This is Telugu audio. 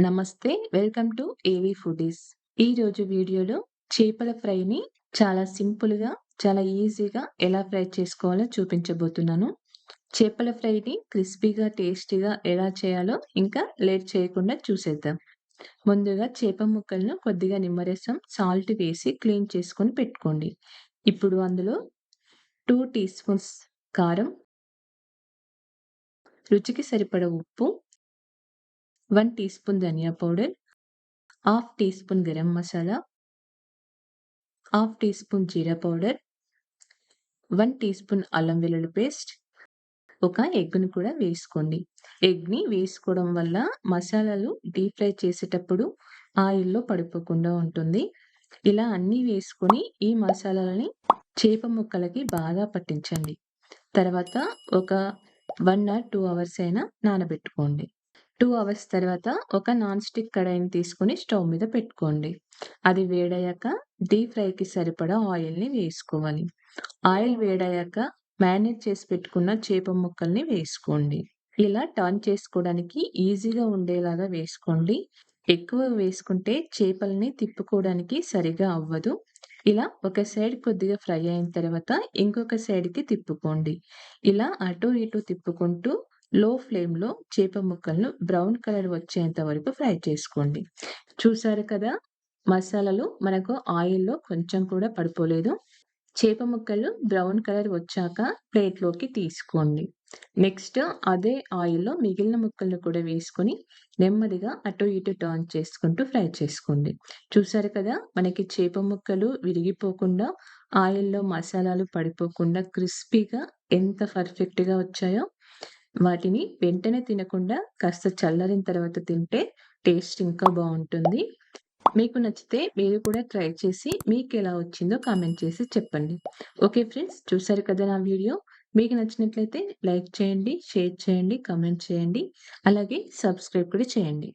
నమస్తే. Welcome to AV foodies. ఈరోజు వీడియోలో చేపల ఫ్రైని చాలా సింపుల్‌గా, చాలా ఈజీగా ఎలా ఫ్రై చేసుకోవాలో చూపించబోతున్నాను. చేపల ఫ్రైని క్రిస్పీగా, టేస్టీగా ఎలా చేయాలో ఇంకా లేట్ చేయకుండా చూసేద్దాం. ముందుగా చేప ముక్కలను కొద్దిగా నిమ్మరసం, సాల్ట్ వేసి క్లీన్ చేసుకొని పెట్టుకోండి. ఇప్పుడు అందులో టూ టీ స్పూన్స్ కారం రుచికి సరిపడ ఉప్పు వన్ టీ స్పూన్ ధనియా powder, half teaspoon garam masala, half teaspoon జీరా పౌడర్, వన్ టీ స్పూన్ అల్లం వెల్లుల్లి పేస్ట్, ఒక ఎగ్‌ని కూడా వేసుకోండి. ఎగ్‌ని వేసుకోవడం వల్ల మసాలాలు డీప్ ఫ్రై చేసేటప్పుడు ఆయిల్‌లో పడిపోకుండా ఉంటుంది. ఇలా అన్నీ వేసుకొని ఈ మసాలాలని చేప ముక్కలకి బాగా పట్టించండి. తర్వాత ఒక వన్ ఆర్ టూ అవర్స్ అయినా నానబెట్టుకోండి. టూ అవర్స్ తర్వాత ఒక నాన్ స్టిక్ కడాయిని తీసుకొని స్టవ్ మీద పెట్టుకోండి. అది వేడయ్యాక డీప్ ఫ్రైకి సరిపడా ఆయిల్‌ని వేసుకోవాలి. ఆయిల్ వేడయ్యాక మ్యారినేట్ చేసి పెట్టుకున్న చేప ముక్కల్ని వేసుకోండి. ఇలా టర్న్ చేసుకోవడానికి ఈజీగా ఉండేలాగా వేసుకోండి. ఎక్కువ వేసుకుంటే చేపల్ని తిప్పుకోవడానికి సరిగా అవ్వదు. ఇలా ఒక సైడ్ కొద్దిగా ఫ్రై అయిన తర్వాత ఇంకొక సైడ్‌కి తిప్పుకోండి. ఇలా అటు ఇటు తిప్పుకుంటూ లో ఫ్లేమ్‌లో చేప ముక్కలను బ్రౌన్ కలర్ వచ్చేంత వరకు ఫ్రై చేసుకోండి. చూసారు కదా! మసాలాలు మనకు ఆయిల్‌లో కొంచెం కూడా పడిపోలేదు. చేప ముక్కలు బ్రౌన్ కలర్ వచ్చాక ప్లేట్‌లోకి తీసుకోండి. నెక్స్ట్ అదే ఆయిల్‌లో మిగిలిన ముక్కలను కూడా వేసుకొని నెమ్మదిగా అటు ఇటు టర్న్ చేసుకుంటూ ఫ్రై చేసుకోండి. చూసారు కదా! మనకి చేప ముక్కలు విరిగిపోకుండా, ఆయిల్‌లో మసాలాలు పడిపోకుండా క్రిస్పీగా ఎంత పర్ఫెక్ట్‌గా వచ్చాయో. వాటిని వెంటనే తినకుండా కాస్త చల్లరిన తర్వాత తింటే టేస్ట్ ఇంకా బాగుంటుంది మీకు నచ్చితే మీరు కూడా ట్రై చేసి మీకు ఎలా వచ్చిందో కామెంట్ చేసి చెప్పండి. ఓకే ఫ్రెండ్స్ చూసారు కదా నా వీడియో. మీకు నచ్చినట్లయితే లైక్ చేయండి, షేర్ చేయండి, కామెంట్ చేయండి. అలాగే సబ్స్క్రైబ్ కూడా చేయండి.